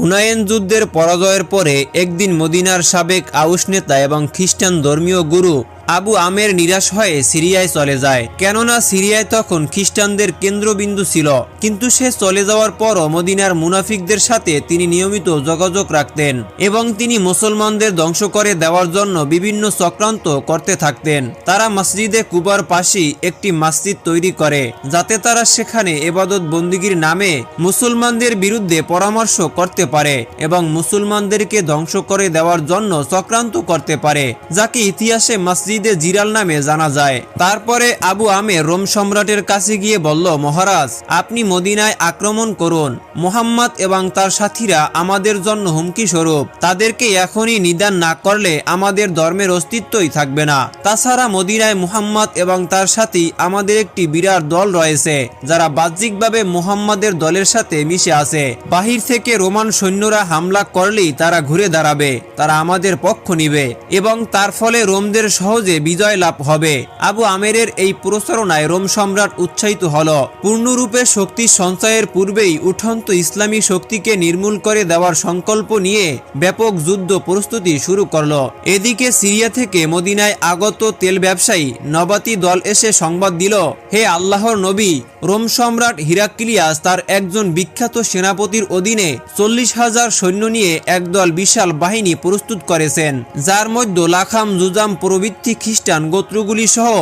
হুনায়েন যুদ্ধের পরাজয়ের পরে একদিন মদিনার সাবেক আউস নেতা এবং খ্রিস্টান ধর্মীয় গুরু আবু আমের নিরাশ হয়ে সিরিয়ায় চলে যায়। কেননা সিরিয়ায় তখন খ্রিস্টানদের কেন্দ্রবিন্দু ছিল। কিন্তু সে চলে যাওয়ার পরও মদিনার মুনাফিকদের সাথে তিনি নিয়মিত যোগাযোগ রাখতেন এবং তিনি মুসলমানদের ধ্বংস করে দেওয়ার জন্য বিভিন্ন চক্রান্ত করতে থাকতেন। তারা মসজিদে কুবার পাশেই একটি মসজিদ তৈরি করে, যাতে তারা সেখানে এবাদত বন্দিগির নামে মুসলমানদের বিরুদ্ধে পরামর্শ করতে পারে এবং মুসলমানদেরকে ধ্বংস করে দেওয়ার জন্য চক্রান্ত করতে পারে, যাকে ইতিহাসে মসজিদে জিরাল নামে জানা যায়। তারপরে আবু আমে রোম সম্রাটের কাছে গিয়ে বলল, মহারাজ, আপনি মদিনায় আক্রমণ করুন। মোহাম্মদ এবং তার সাথীরা আমাদের জন্য হুমকি স্বরূপ। তাদেরকে এখনই নিদান না করলে আমাদের ধর্মের অস্তিত্বই থাকবে না। তাছাড়া মদিনায় মুহাম্মদ এবং তার সাথী আমাদের একটি বিরাট দল রয়েছে, যারা বাহ্যিকভাবে মুহাম্মাদের দলের সাথে মিশে আছে। বাহির থেকে রোমান সৈন্যরা হামলা করলেই তারা ঘুরে দাঁড়াবে, তারা আমাদের পক্ষ নিবে এবং তার ফলে রোমদের সহজে বিজয় লাভ হবে। আবু আমেরের এই প্রচারণায় রোম সম্রাট উৎসাহিত হল। পূর্ণরূপে শক্তি সঞ্চয়ের পূর্বেই উঠন্ত ইসলামী শক্তিকে নির্মূল করে দেওয়ার সংকল্প নিয়ে ব্যাপক যুদ্ধ প্রস্তুতি শুরু করল। এদিকে সিরিয়া থেকে মদিনায় আগত তেল ব্যবসায়ী নবাতি দল এসে সংবাদ দিল, হে আল্লাহর নবী, রোম সম্রাট হিরাক্লিয়াস তার একজন বিখ্যাত সেনাপতির অধীনে চল্লিশ হাজার সৈন্য নিয়ে একদল বিশাল বাহিনী প্রস্তুত করেছেন। যার মধ্যে লাখাম জুজাম প্রভৃতি খ্রিস্টান গোত্রগুলি সহ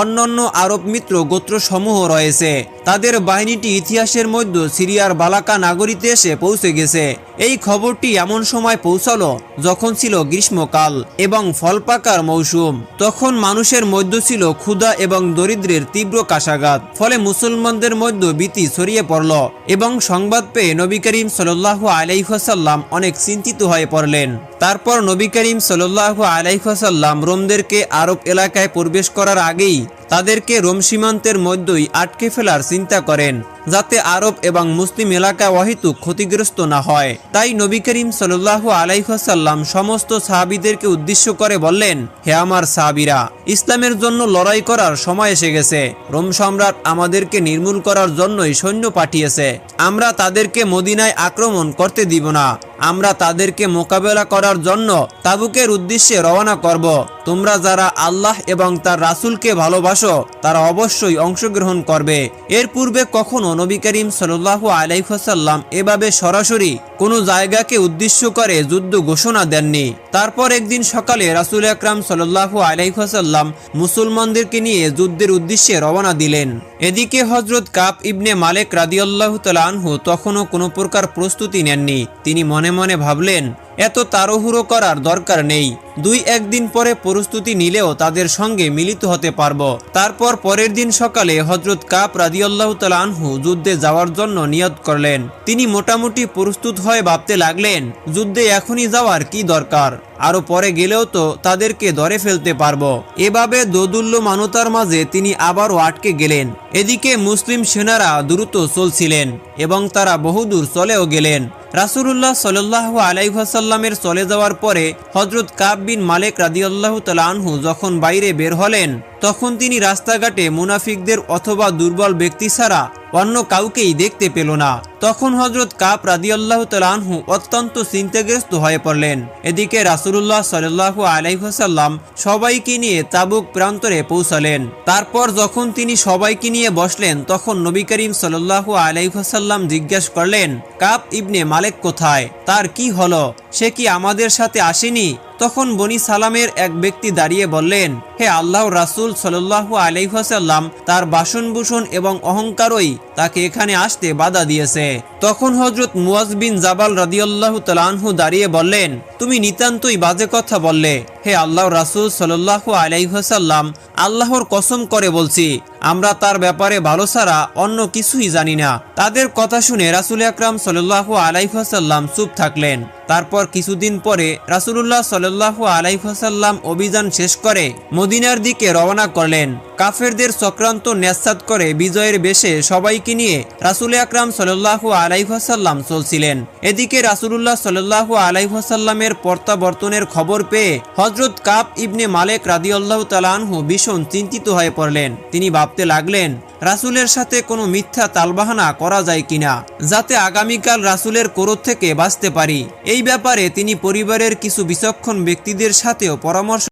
অন্যান্য আরব মিত্র গোত্রসমূহ রয়েছে। তাদের বাহিনীটি ইতিহাসের মধ্যে সিরিয়ার বালাকা নাগরীতে এসে পৌঁছে গেছে। এই খবরটি এমন সময় পৌঁছালো যখন ছিল গ্রীষ্মকাল এবং ফল পাকার মৌসুম। তখন মানুষের মধ্যে ছিল ক্ষুধা এবং দরিদ্রের তীব্র কাশাঘাত। ফলে মুসলমানদের মধ্যে ভীতি ছড়িয়ে পড়ল এবং সংবাদ পেয়ে নবী করিম সাল্লাহ আলাইহাসাল্লাম অনেক চিন্তিত হয়ে পড়লেন। তারপর নবী করিম সাল্লাহ আলাইহসাল্লাম রোমদেরকে আরব এলাকায় প্রবেশ করার আগেই তাদেরকে রোম সীমান্তের মধ্যেই আটকে ফেলার চিন্তা করেন। যাতে আরব এবং মুসলিম এলাকা অহেতু ক্ষতিগ্রস্ত না হয়। তাই নবী করিম সাল্লাহ আলাইহাসাল্লাম সমস্ত সাহাবিদেরকে উদ্দেশ্য করে বললেন, হে আমার সাহাবিরা, ইসলামের জন্য লড়াই করার সময় এসে গেছে। রোম সম্রাট আমাদেরকে নির্মূল করার জন্যই সৈন্য পাঠিয়েছে। আমরা তাদেরকে মদিনায় আক্রমণ করতে দিব না। আমরা তাদেরকে মোকাবেলা করার জন্য তাবুকের উদ্দেশ্যে রওনা করব। তোমরা যারা আল্লাহ এবং তার রাসূলকে ভালোবাসো, তারা অবশ্যই অংশগ্রহণ করবে। এর পূর্বে কখনো নবী করিম সাল্লাল্লাহু আলাইহাল্লাম এভাবে সরাসরি কোনো জায়গাকে উদ্দেশ্য করে যুদ্ধ ঘোষণা দেননি। তারপর একদিন সকালে রাসুল আকরাম সাল্লাল্লাহু আলাইহাল্লাম মুসলমানদেরকে নিয়ে যুদ্ধের উদ্দেশ্যে রওনা দিলেন। এদিকে হজরত কাপ ইবনে মালেক রাদিয়াল্লাহু তাআলা আনহু তখনও কোনো প্রকার প্রস্তুতি নেননি। তিনি মনে মনে ভাবলেন, এত তাড়াহুড়ো করার দরকার নেই। দুই একদিন পরে প্রস্তুতি নিলেও তাদের সঙ্গে মিলিত হতে পারব। তারপর পরের দিন সকালে হজরত কাপ রাদিয়াল্লাহু তাআলা আনহু যুদ্ধে যাওয়ার জন্য নিয়ত করলেন। তিনি মোটামুটি প্রস্তুত হয়ে ভাবতে লাগলেন, যুদ্ধে এখনই যাওয়ার কি দরকার? আরও পরে গেলেও তো তাদেরকে ধরে ফেলতে পারব। এভাবে দোদুল্য মানতার মাঝে তিনি আবারও আটকে গেলেন। এদিকে মুসলিম সেনারা দ্রুত চলছিলেন এবং তারা বহুদূর চলেও গেলেন। রাসুলুল্লাহ সাল্লাহ আলাইহাসাল্লামের চলে যাওয়ার পরে হজরত কাব বিন মালেক রাদিয়াল্লাহ আনহু যখন বাইরে বের হলেন, তখন তিনি রাস্তাঘাটে মুনাফিকদের অথবা দুর্বল ব্যক্তি ছাড়া অন্য কাউকেই দেখতে পেল না। তখন হজরত কাপ রাদিয়াল্লাহ আনহু অত্যন্ত চিন্তাগ্রস্ত হয়ে পড়লেন। এদিকে রাসুলুল্লাহ সাল্লাহ আলাইহাসাল্লাম সবাইকে নিয়ে তাবুক প্রান্তরে পৌঁছালেন। তারপর যখন তিনি সবাইকে নিয়ে বসলেন, তখন নবী করিম সাল্লাহ আলাইহাসাল্লাম জিজ্ঞাসা করলেন কাপ ইবনে মালেক কোথায়? তার কি হলো? সে কি আমাদের সাথে আসেনি? তখন বনি সালামের এক ব্যক্তি দাঁড়িয়ে বললেন, হে আল্লাহ রাসুল সাল্লাহ আলাইহাসাল্লাম তার বাসনভূষণ এবং অহংকারই তাকে এখানে আসতে বাধা দিয়েছে। তখন হজরত মুয়াজ বিন জাবাল রাদিয়াল্লাহ তালানহু দাঁড়িয়ে বললেন, তুমি নিতান্তই বাজে কথা বললে। হে আল্লাহ রাসুল সাল্লাহ আলাইহাসাল্লাম আল্লাহর কসম করে বলছি, আমরা তার ব্যাপারে ভালো ছাড়া অন্য কিছুই জানি না। তাদের কথা শুনে রাসুল আকরাম সাল্লাহ আলাইহাসাল্লাম চুপ থাকলেন। তারপর কিছুদিন পরে রাসূলুল্লাহ সাল্লাল্লাহু আলাইহি ওয়াসাল্লাম অভিযান শেষ করে মদিনার দিকে রওনা করলেন। কাফেরদের চক্রান্ত ন্যাসাত করে বিজয়ের বেশে সবাইকে নিয়ে রাসূল আকরাম সাল্লাল্লাহু আলাইহি ওয়াসাল্লাম চলছিলেন। এদিকে রাসূলুল্লাহ সাল্লাল্লাহু আলাইহি ওয়াসাল্লামের প্রত্যাবর্তনের খবর পেয়ে হযরত কাপ ইবনে মালেক রাদিয়াল্লাহু তাআলা আনহু ভীষণ চিন্তিত হয়ে পড়লেন। তিনি ভাবতে লাগলেন, রাসূলের সাথে কোনো মিথ্যা তালবাহানা করা যায় কিনা, যাতে আগামীকাল রাসূলের ক্রোধ থেকে বাঁচতে পারি। এই ব্যাপারে তিনি পরিবারের কিছু বিচক্ষণ ব্যক্তিদের সাথেও পরামর্শ